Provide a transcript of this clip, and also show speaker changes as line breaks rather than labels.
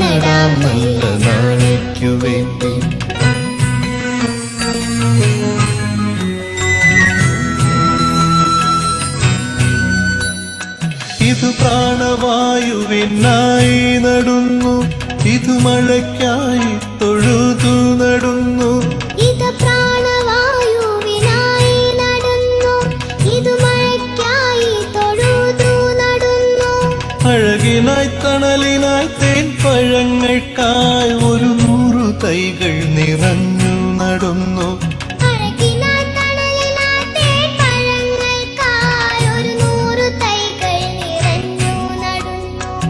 നടാം നല്ല നാളേക്കു വേണ്ടി. ഇത് പ്രാണവായുവിനായി നടുന്നു ഇത് മഴയ്ക്കായി തൊഴുതു നടുന്നു.
ഇത് പ്രാണവായുവിനായി നടന്നു ഇത് മഴയ്ക്കായി തൊഴുതു നടന്നു.
അഴകിനായി തണലിനായി തൈകൾ നിറഞ്ഞു നടന്നു.